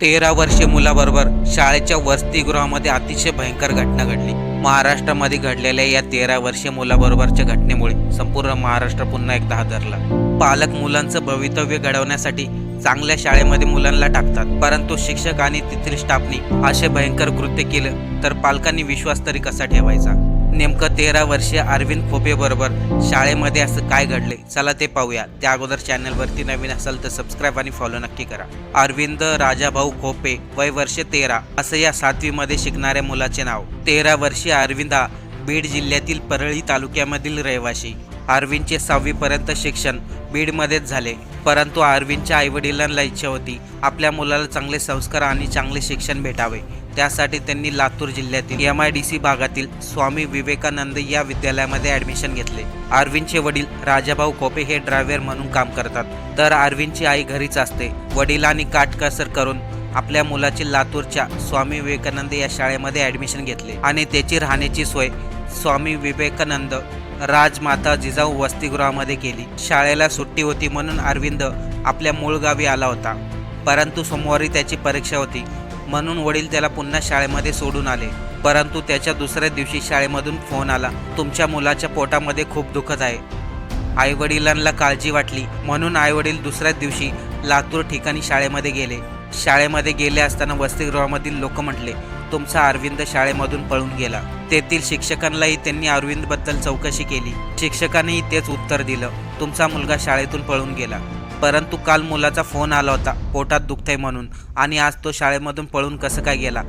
तेरा वर्षीय मुलाबरोबर शाळेच्या वसतिगृहामध्ये अतिशय भयंकर घटना घडली. महाराष्ट्रामध्ये घडलेल्या या तेरा वर्षीय मुलाबरोबरच्या घटनेमुळे संपूर्ण महाराष्ट्र पुन्हा एकदा हादरला. पालक मुलांचं भवितव्य घडवण्यासाठी चांगल्या शाळेमध्ये मुलांना टाकतात परंतु शिक्षक आणि तेथील स्टाफनी असे भयंकर कृत्य केलं तर पालकांनी विश्वास तरी कसा ठेवायचा? नेमकं तेरा वर्षीय अरविंद खोपेबरोबर शाळेमध्ये असं काय घडले चला ते पाहूया. त्या अगोदर चॅनलवरती नवीन असाल तर सबस्क्राईब आणि फॉलो नक्की करा. अरविंद राजाभाऊ खोपे वय वर्ष तेरा असं या सातवीमध्ये शिकणाऱ्या मुलाचे नाव. तेरा वर्षीय अरविंद बीड जिल्ह्यातील परळी तालुक्यामधील रहिवासी अरविंदचे सहावीपर्यंत शिक्षण बीडमध्येच झाले. परंतु अरविंदच्या आईवडिलांना इच्छा होती आपल्या मुलाला चांगले संस्कार आणि चांगले शिक्षण भेटावे. त्यासाठी त्यांनी लातूर जिल्ह्यातील एम आय डी सी भागातील स्वामी विवेकानंद या विद्यालयामध्ये ॲडमिशन घेतले. अरविंदचे वडील राजाभाऊ कोपे हे ड्रायव्हर म्हणून काम करतात. तर अरविंदची आई घरीच असते. वडिलांनी काटकसर करून आपल्या मुलाची लातूरच्या स्वामी विवेकानंद या शाळेमध्ये ॲडमिशन घेतले आणि त्याची राहण्याची सोय स्वामी विवेकानंद राजमाता जिजाऊ वसतिगृहामध्ये केली शाळेला सुट्टी होती म्हणून अरविंद आपल्या मूळ गावी आला होता. परंतु सोमवारी त्याची परीक्षा होती. म्हणून वडील त्याला पुन्हा शाळेमध्ये सोडून आले. परंतु त्याच्या दुसऱ्या दिवशी शाळेमधून फोन आला. तुमच्या मुलाच्या पोटामध्ये खूप दुखत आहे. आईवडिलांना काळजी वाटली म्हणून आईवडील दुसऱ्याच दिवशी लातूर ठिकाणी शाळेमध्ये गेले. शाळेमध्ये गेले असताना वसतिगृहामधील लोक म्हटले तुमचा अरविंद शाळेमधून पळून गेला. तेथील शिक्षकांनाही त्यांनी अरविंदबद्दल चौकशी केली. शिक्षकांनीही तेच उत्तर दिलं. तुमचा मुलगा शाळेतून पळून गेला. परंतु काल मुलाचा फोन आला होता. पोटात दुखतंय म्हणून. आणि आज तो शाळेमधून पळून कसं काय गेला?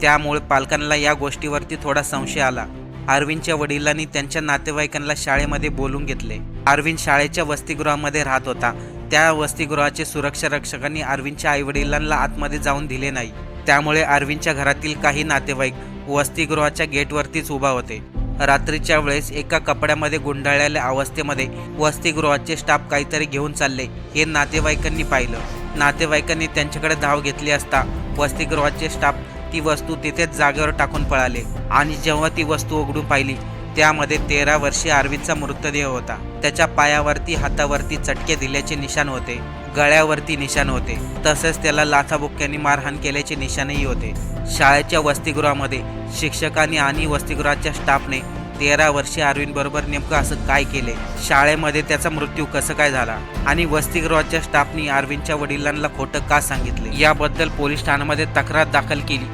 त्यामुळे पालकांना या गोष्टीवरती थोडा संशय आला. अरविंदच्या वडिलांनी त्यांच्या नातेवाईकांना शाळेमध्ये बोलून घेतले. अरविंद शाळेच्या वसतिगृहामध्ये राहत होता. त्या वसतिगृहाचे सुरक्षा रक्षकांनी अरविंदच्या आईवडिलांना आतमध्ये जाऊन दिले नाही. त्यामुळे अरविंदच्या घरातील काही नातेवाईक वसतिगृहाच्या गेटवरतीच उभा होते. रात्रीच्या वेळेस एका कपड्यामध्ये गुंडाळलेल्या अवस्थेमध्ये वसतिगृहाचे स्टाफ काहीतरी घेऊन चालले हे नातेवाईकांनी पाहिलं. नातेवाईकांनी त्यांच्याकडे धाव घेतली असता वसतिगृहाचे स्टाफ ती वस्तू तिथेच जागेवर टाकून पळाले आणि जेव्हा ती वस्तू उघडून पाहिली त्यामध्ये तेरा वर्षीय अरविंदचा मृतदेह होता. त्याच्या पायावरती हातावरती चटके दिल्याचे निशाण होते. गळ्यावरती निशाण होते. तसेच त्याला लाथाबुक्क्यांनी मारहाण केल्याचे निशाणही होते. शाळेच्या वसतिगृहामध्ये शिक्षकांनी आणि वसतिगृहाच्या स्टाफने तेरा वर्षीय अरविंद बरोबर नेमकं असं काय केले? शाळेमध्ये त्याचा मृत्यू कसं काय झाला? आणि वसतिगृहाच्या स्टाफनी अरविंदच्या वडिलांना खोटं का सांगितले? याबद्दल पोलीस ठाण्यामध्ये तक्रार दाखल केली.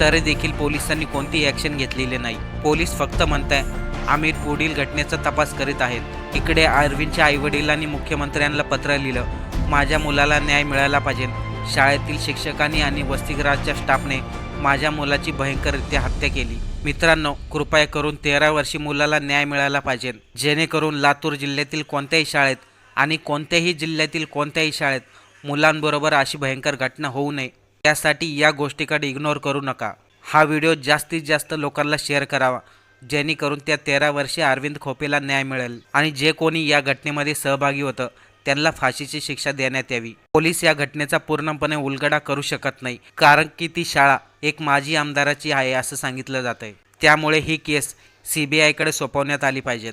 तरी देखील पोलिसांनी कोणतीही ॲक्शन घेतलेली नाही. पोलीस फक्त म्हणताय आम्ही पुढील घटनेचा तपास करीत आहेत. इकडे अरविंदच्या आईवडिलांनी मुख्यमंत्र्यांना पत्र लिहिलं माझ्या मुलाला न्याय मिळाला पाहिजे. शाळेतील शिक्षकांनी आणि वसतिगृहाच्या स्टाफने माझ्या मुलाची भयंकररित्या हत्या केली. मित्रांनो कृपया करून तेरा वर्षी मुलाला न्याय मिळाला पाहिजे. जेणेकरून लातूर जिल्ह्यातील कोणत्याही शाळेत आणि कोणत्याही जिल्ह्यातील कोणत्याही शाळेत मुलांबरोबर अशी भयंकर घटना होऊ नये. त्यासाठी या गोष्टीकडे इग्नोर करू नका. हा व्हिडिओ जास्तीत जास्त लोकांना शेअर करावा जेणेकरून त्या तेरा वर्षी अरविंद खोपेला न्याय मिळेल आणि जे कोणी या घटनेमध्ये सहभागी होतं त्यांना फाशीची शिक्षा देण्यात यावी. पोलीस या घटनेचा पूर्णपणे उलगडा करू शकत नाही कारण की ती शाळा एक माजी आमदाराची आहे असं सांगितलं जात आहे त्यामुळे ही केस सी बी आयकडे सोपवण्यात आली पाहिजे.